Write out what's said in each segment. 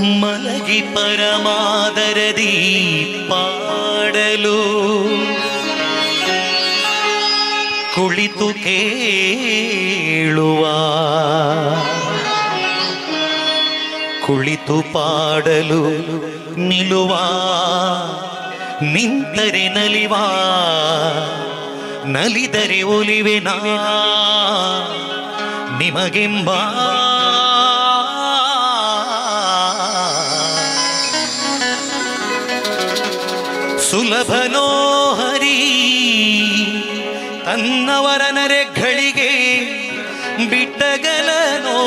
ಮಲಗಿ ಪರಮಾದರದಿ ಪಾಡಲು. ಕುಳಿತು ಕೇಳುವ. ಕುಳಿತು ಪಾಡಲು ನಿಲುವ. ನಿಂತರೆ ನಲಿವ. ನಲಿದರೆ ಒಲಿವೆನಾ. ನಿಮಗೆಂಬ ಸುಲಭನೋ ಹರಿ ತನ್ನವರ ನರೆಗಳಿಗೆ ಬಿಟ್ಟಗಲನೋ?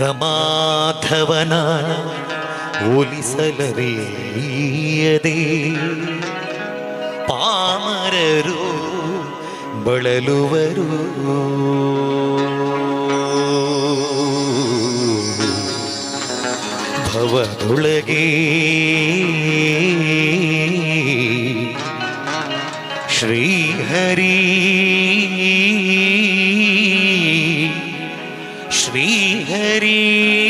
ರಮಾಧವನ ಹೋಲಿಸಲರಿಯದೆ ಪಾಮರರು ಬಳಲುವರು. व धुलगे श्रीहरि। श्रीहरी।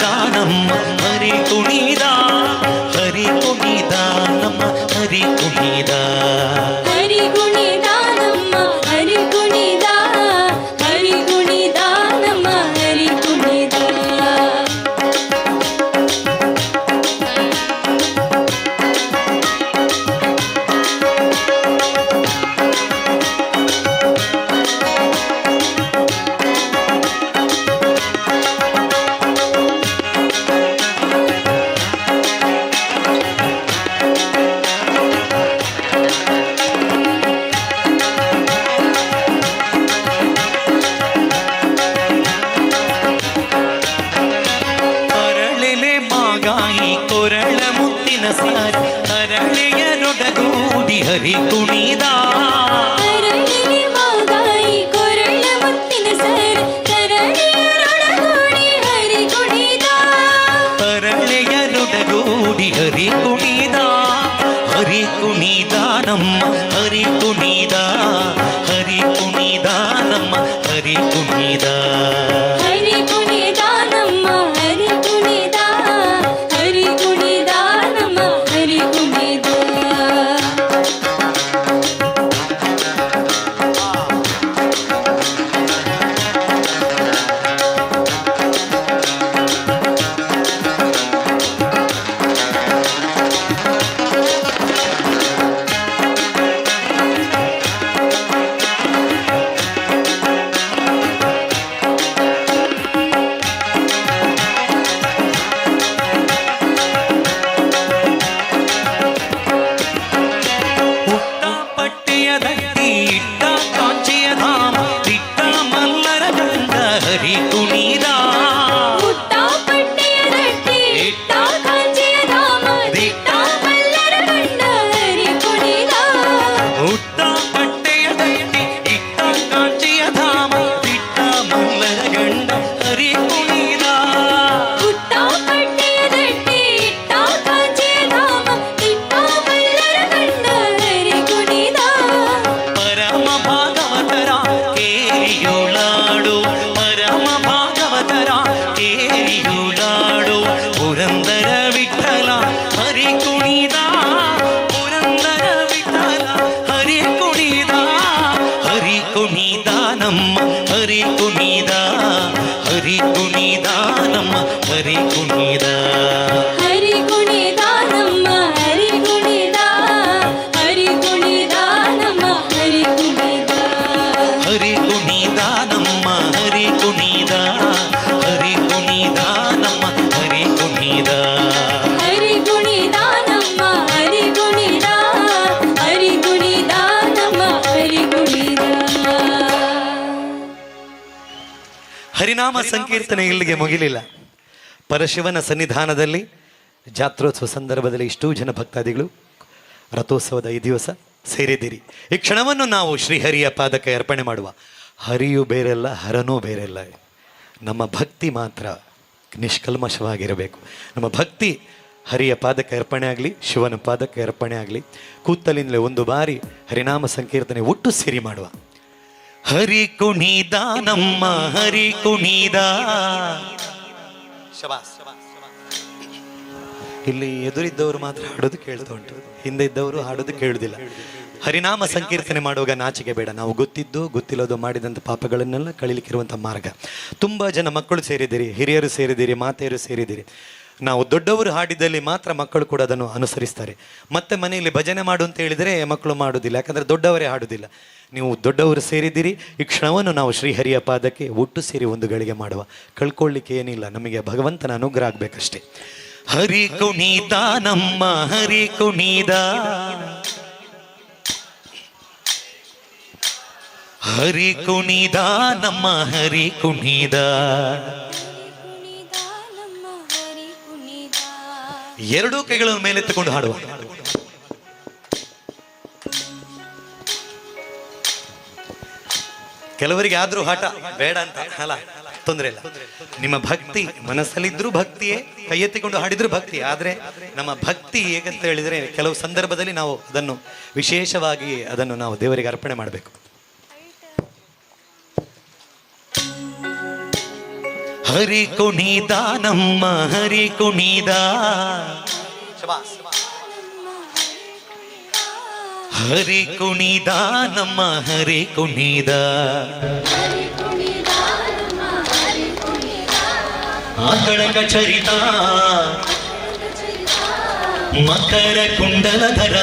ಕುಣಿದ ರೊಡಗೂಡಿ ಹರಿ ಕುಣಿದ ಕರಳಿಗೆ ಮಾಗಾಯಿ ಕೊರಳ ಮುತ್ತಿನ ಸರ ಕರಳಿಯರೊಳಗೂಡಿ ಹರಿ ಕುಣಿದ ಅರಳೆಯ ರೊಡಗೂಡಿ ಹರಿ ಕುಣಿದ ಹರಿ ಕುಣಿದ ನಮ್ಮ ಹರಿ ಕುಣಿದ ಹರಿ ಕುಣಿದ ನಮ್ಮ ಹರಿ ಕುಣಿದ ಹರಿ ಕುಣಿದ ಹರಿನಾಮ ಸಂಕೀರ್ತನೆ ಇಲ್ಲಿಗೆ ಮುಗಿಲಿಲ್ಲ. ಪರಶಿವನ ಸನ್ನಿಧಾನದಲ್ಲಿ ಜಾತ್ರೋತ್ಸವ ಸಂದರ್ಭದಲ್ಲಿ ಇಷ್ಟೂ ಜನ ಭಕ್ತಾದಿಗಳು ರಥೋತ್ಸವದ ಈ ದಿವಸ ಸೇರಿದ್ದೀರಿ. ಈ ಕ್ಷಣವನ್ನು ನಾವು ಶ್ರೀಹರಿಯ ಪಾದಕ್ಕೆ ಅರ್ಪಣೆ ಮಾಡುವ. ಹರಿಯೂ ಬೇರೆಲ್ಲ ಹರನೂ ಬೇರೆಲ್ಲ. ನಮ್ಮ ಭಕ್ತಿ ಮಾತ್ರ ನಿಷ್ಕಲ್ಮಶವಾಗಿರಬೇಕು. ನಮ್ಮ ಭಕ್ತಿ ಹರಿಯ ಪಾದಕ್ಕೆ ಅರ್ಪಣೆ ಆಗಲಿ ಶಿವನ ಪಾದಕ್ಕೆ ಅರ್ಪಣೆ ಆಗಲಿ ಕೂತಲಿಂದಲೇ ಒಂದು ಬಾರಿ ಹರಿನಾಮ ಸಂಕೀರ್ತನೆ ಒಟ್ಟು ಸೇರಿ ಮಾಡುವ. ಹರಿ ಕುಣಿದ ನಮ್ಮ ಹರಿ ಕುಣಿದ. ಇಲ್ಲಿ ಎದುರಿದ್ದವರು ಮಾತ್ರ ಹಾಡೋದು ಕೇಳ್ತಾ ಉಂಟು. ಹಿಂದೆ ಇದ್ದವರು ಹಾಡೋದು ಕೇಳುದಿಲ್ಲ. ಹರಿನಾಮ ಸಂಕೀರ್ತನೆ ಮಾಡುವಾಗ ನಾಚಿಕೆ ಬೇಡ. ನಾವು ಗೊತ್ತಿದ್ದು, ಗೊತ್ತಿಲ್ಲದೋ ಮಾಡಿದಂಥ ಪಾಪಗಳನ್ನೆಲ್ಲ ಕಳೀಲಿಕ್ಕಿರುವಂಥ ಮಾರ್ಗ. ತುಂಬ ಜನ ಮಕ್ಕಳು ಸೇರಿದ್ದೀರಿ, ಹಿರಿಯರು ಸೇರಿದ್ದೀರಿ, ಮಾತೆಯರು ಸೇರಿದ್ದೀರಿ. ನಾವು ದೊಡ್ಡವರು ಹಾಡಿದಲ್ಲಿ ಮಾತ್ರ ಮಕ್ಕಳು ಕೂಡ ಅದನ್ನು ಅನುಸರಿಸ್ತಾರೆ. ಮತ್ತೆ ಮನೆಯಲ್ಲಿ ಭಜನೆ ಮಾಡು ಅಂತ ಹೇಳಿದರೆ ಮಕ್ಕಳು ಮಾಡೋದಿಲ್ಲ. ಯಾಕಂದರೆ ದೊಡ್ಡವರೇ ಹಾಡುವುದಿಲ್ಲ ನೀವು ದೊಡ್ಡವರು ಸೇರಿದ್ದೀರಿ ಈ ಕ್ಷಣವನ್ನು ನಾವು ಶ್ರೀಹರಿಯ ಪಾದಕ್ಕೆ ಒಟ್ಟು ಸೇರಿ ಒಂದು ಗಳಿಗೆ ಮಾಡುವ. ಕಳ್ಕೊಳ್ಳಿಕ್ಕೆ ಏನಿಲ್ಲ ನಮಗೆ ಭಗವಂತನ ಅನುಗ್ರಹ ಆಗಬೇಕಷ್ಟೇ. ಹರಿ ಕುಣಿದ ನಮ್ಮ ಹರಿ ಕುಣಿದ. ಹರಿ ಕುಣಿದ ನಮ್ಮ ಹರಿ ಕುಣಿದ. ಕುಣಿದ ನಮ್ಮ ಹರಿ ಕುಣಿದ. ಎರಡೂ ಕೈಗಳನ್ನು ಮೇಲೆತ್ತುಕೊಂಡು ಹಾಡುವ. ಕೆಲವರಿಗೆ ಆದ್ರೂ ಹಠ, ಬೇಡ ಅಂತ. ಅಲ್ಲ, ತೊಂದರೆ ಇಲ್ಲ. ನಿಮ್ಮ ಭಕ್ತಿ, ಮನಸ್ಸಲ್ಲಿದ್ರೂ ಭಕ್ತಿಯೇ ಕೈ ಎತ್ತಿಕೊಂಡು ಹಾಡಿದ್ರು ಭಕ್ತಿ ಆದ್ರೆ ನಮ್ಮ ಭಕ್ತಿ ಹೇಗಂತ ಹೇಳಿದ್ರೆ ಕೆಲವು ಸಂದರ್ಭದಲ್ಲಿ ನಾವು ಅದನ್ನು ವಿಶೇಷವಾಗಿ ಅದನ್ನು ನಾವು ದೇವರಿಗೆ ಅರ್ಪಣೆ ಮಾಡಬೇಕು. ಹರಿ ಕುಣಿದ ನಮ್ಮ, ಹರಿ ಕುಣಿದ. హరి కుణిదా నమ్మ హరి కుణిదా ఆకడక చరిత మకర కుండల ధర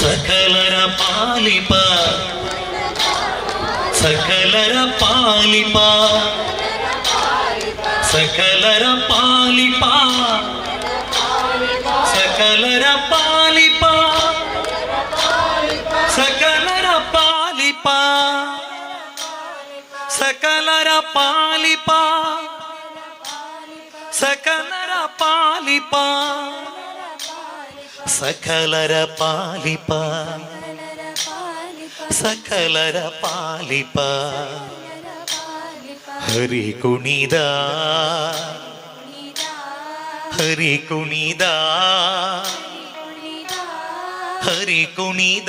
సకలర పాలిప సకలర పాలిప సకలర పాలిప సకలర పా ಸಕಲರ ಪಾಲಿಪ. ಸಕಲರ ಪಾಲಿಪ. ಸಕಲರ ಪಾಲಿಪ. ಸಕಲರ ಪಾಲಿಪ. ಹರಿ ಕುಣಿದ. ಹರಿ ಕುಣಿದ. ಹರಿ ಕುಣಿದ.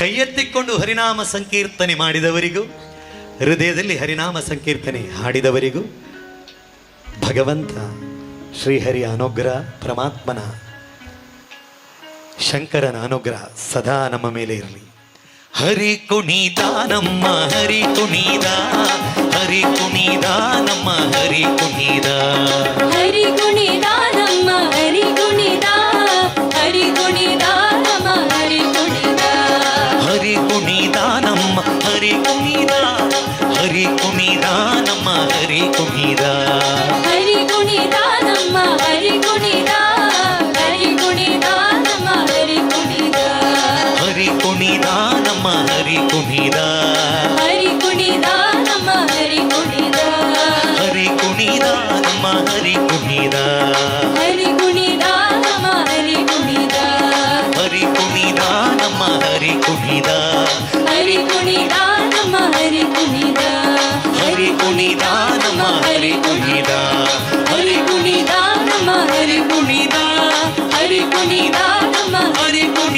ಕೈಯೆತ್ತಿಕೊಂಡು ಹರಿನಾಮ ಸಂಕೀರ್ತನೆ ಮಾಡಿದವರಿಗೂ, ಹೃದಯದಲ್ಲಿ ಹರಿನಾಮ ಸಂಕೀರ್ತನೆ ಹಾಡಿದವರಿಗೂ, ಭಗವಂತ ಶ್ರೀಹರಿಯ ಅನುಗ್ರಹ, ಪರಮಾತ್ಮನ ಶಂಕರನ ಅನುಗ್ರಹ ಸದಾ ನಮ್ಮ ಮೇಲೆ ಇರಲಿ. ಹರಿ ಕುಣಿದ ನಮ್ಮ, ಹರಿ ಕುಣಿದ ಹರಿ ಕುಣಿದ ನಮ್ಮ, ಹರಿ ಕುಣಿದ. హరి పునిదా నమ హరి పునిదా హరి పునిదా నమ హరి పునిదా హరి పునిదా నమ హరి పుని